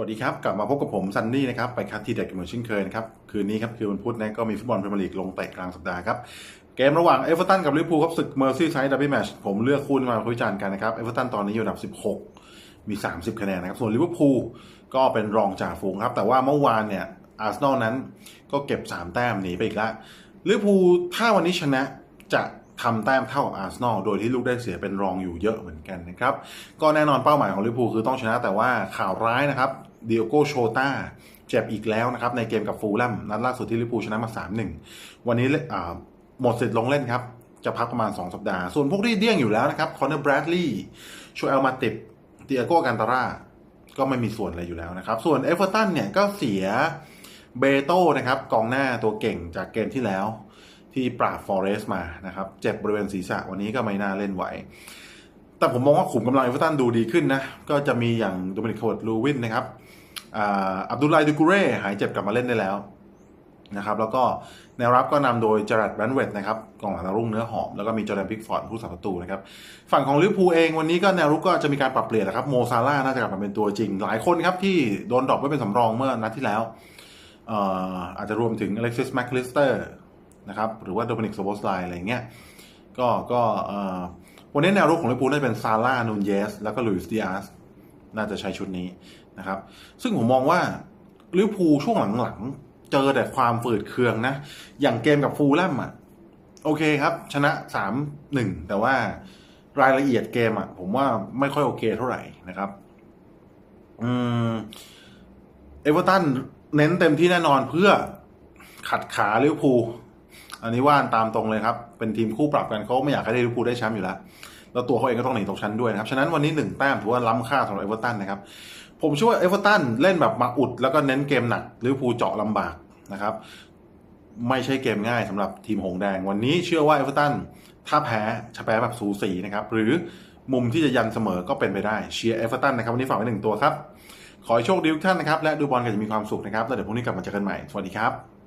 วัสดีครับ กลับมาพบกับผมซันนี่นะครับไปคัดที่เด็กเหมือนเช่นเคยนะครับ คืนนี้ครับ คือวันพุธนะก็มีฟุตบอลพรีเมียร์ลีกลงเตะกลางสัปดาห์ครับ เกมระหว่างเอเวอร์ตันกับลิเวอร์พูลครับศึกเมอร์ซี่ไซด์ดับเบิลแมชผมเลือกคู่นี้มาคุยจานกันนะครับเอเวอร์ตันตอนนี้อยู่อันดับ 16 มี 30 คะแนนนะครับ ส่วนลิเวอร์พูลก็เป็นรองจ่าฝูงครับแต่ว่าเมื่อวานเนี่ยอาร์เซนอลนั้นก็เก็บ 3 แต้มหนีไปอีกล้วลิเวอร์พูลถ้าวันนี้ชนะจะทำแต้มเท่ากับอาร์เซนอลโดยที่ลูกได้เสียเป็นรองอยู่เยอะเหมือนกันนะครับ ก็แน่นอนเป้าหมายของลิเวอร์พูลคือต้องชนะแต่ว่าข่าวร้ายนะครับ เดียโกโชตาเจ็บอีกแล้วนะครับ ในเกมกับฟูลแลมนัดล่าสุดที่ลิเวอร์พูชนะมา 3-1 วันนี้เล่นอ่าหมดสิทธิ์ลงเล่นครับ จะพักประมาณ 2 สัปดาห์ ส่วนพวกที่เดี้ยงอยู่แล้วนะครับคอนเนอร์แบรดลีย์โชเอลมาติบเตียโกกันตาร่าก็ไม่มีส่วนอะไรอยู่แล้วนะครับ ส่วนเอเวอร์ตันเนี่ยก็เสียเบโต้นะครับกองหน้าตัวเก่งจากเกมที่แล้วที่ปราบฟอเรสต์มานะครับ เจ็บบริเวณศีรษะวันนี้ก็ไม่น่าเล่นไหว แต่ผมมองว่าขุมกำลังเอเวอร์ตันดูดีขึ้นนะ ก็จะมีอย่างโดมินิกโคดลูวินนะครับอับดุลไลดูกูเร่หายเจ็บกลับมาเล่นได้แล้วนะครับ แล้วก็แนวรับก็นำโดยจารัดแบนเวตนะครับกองหลังดารุ่งเนื้อหอม แล้วก็มีจอร์แดนพิกฟอร์ดผู้สาประตูนะครับ ฝั่งของลิเวอร์พูลเองวันนี้ก็แนวรุกก็จะมีการปรับเปลี่ยนนะครับโมซาร่าน่าจะกลับมาเป็นตัวจริง หลายคนครับที่โดนดรอปไว้เป็นสำรองเมื่อนัดที่แล้วเอ่อาจจะรวมถึงอเล็กซิสแมคลิสเตอร์นะครับหรือว่าโดมินิกโซโบสไลอะไรเงี้ยก็ก็เวันนี้แนวรุกของลิเวอร์พูลน่าจะเป็นซาร่านูนเยส แล้วก็ลุยส์ดิอาสน่าจะใช้ชุดนี้นะครับ ซึ่งผมมองว่าลิเวอร์พูลช่วงหลังๆ เจอแต่ความฝืดเคืองนะ อย่างเกมกับฟูลแลมอะ โอเคครับ ชนะสามหนึ่งแต่ว่ารายละเอียดเกมอะ ผมว่าไม่ค่อยโอเคเท่าไหร่นะครับอืมเอเวอร์ตันเน้นเต็มที่แน่นอนเพื่อขัดขาลิเวอร์พูล อันนี้ว่านตามตรงเลยครับ เป็นทีมคู่ปรับกันเขาไม่อยากให้ลิเวอร์พูลได้แชมป์อยู่แล้ว แล้วตัวเขาเองก็ต้องหนีตกชั้นด้วยนะครับ ฉะนั้นวันนี้หนึ่งแต้มถือว่าล้ำค่าสำหรับเอเวอร์ตันนะครับ ผมเชื่อว่าเอเวอร์ตันเล่นแบบมาอุด แล้วก็เน้นเกมหนักลิเวอร์พูลเจาะลำบากนะครับ ไม่ใช่เกมง่ายสำหรับทีมหงแดง วันนี้เชื่อว่าเอเวอร์ตันถ้าแพ้จะแพ้แบบสูสีนะครับ หรือมุมที่จะยันเสมอก็เป็นไปได้เชียร์เอเวอร์ตันนะครับวันนี้ฝากไว้หนึ่งตัวครับขอให้โชคดีทุกท่านนะครับและดูบอลกันจะมีความสุขนะครับแล้วเดี๋ยวพรุ่งนี้กลับมาเจอกันใหม่สวัสดีครับ